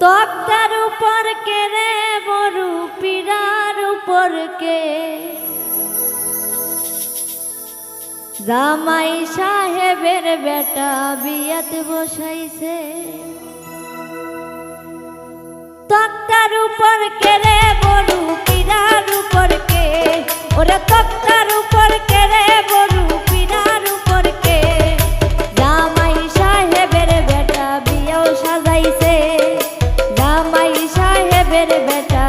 তক্তার উপর কে রে বরু পিরার উপর কে? রামাই সাহেবের বেটা বিয়াত বসাইছে। তক্তার উপর কে রে বরু পিরা pere bete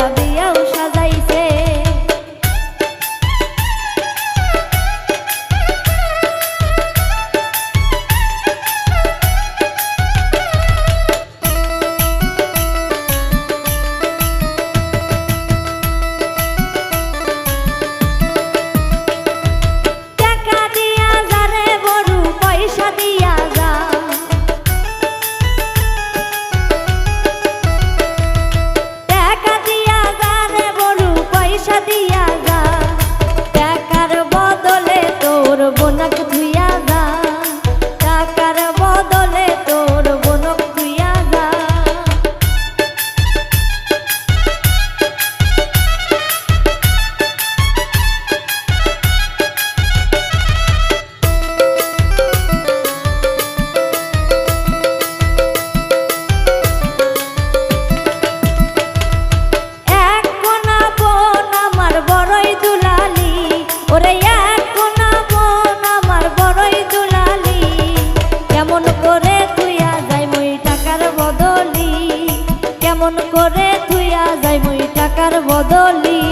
টাকার বদলি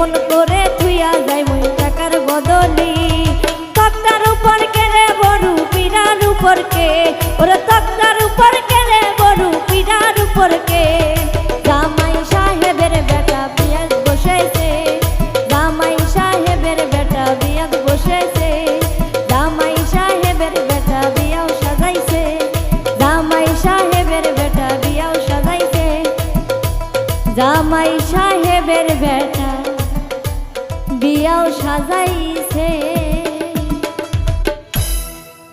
কেমন করে থুইয়া যায় মই টাকার বদলি। তক্তার উপর কেড়ে বড়ু পিরার উপর কে? ওরে তক্তার উপর কেড়ে বড়ু পিরার উপর কে? জামাই সাহেবের বেটা বিয়াত বসেছে। জামাই সাহেবের বেটা বিয়াত বসেছে। জামাই সাহেবের বেটা বিয়াও সাজাইছে। জামাই সাহেবের বেটা বিয়াও সাজাইছে। জামাই সাহেবের বেটা সাজাইছে।